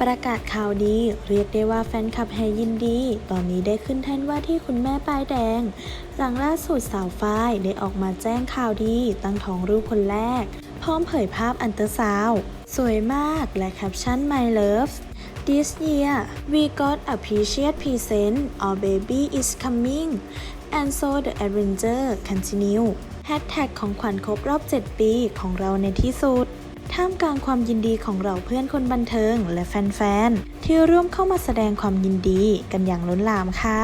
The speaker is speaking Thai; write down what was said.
ประกาศข่าวดี เรียกได้ว่าแฟนคลับแห่ยินดี ตอนนี้ได้ขึ้นแท่นว่าที่คุณแม่ป้ายแดง หลังล่าสุดสาวฝ้ายได้ออกมาแจ้งข่าวดี ตั้งท้องลูกคนแรก พร้อมเผยภาพอันเตอร์ซาวสวยมากและแคปชั่น My Love This year we got a precious present our baby is coming and so the adventure continue แฮชแท็กของขวัญครบรอบ 7 ปีของเราในที่สุด ท่ามกลางความยินดีของเราเพื่อนคนบันเทิงและแฟนๆ ที่ร่วมเข้ามาแสดงความยินดีกันอย่างล้นหลามค่ะ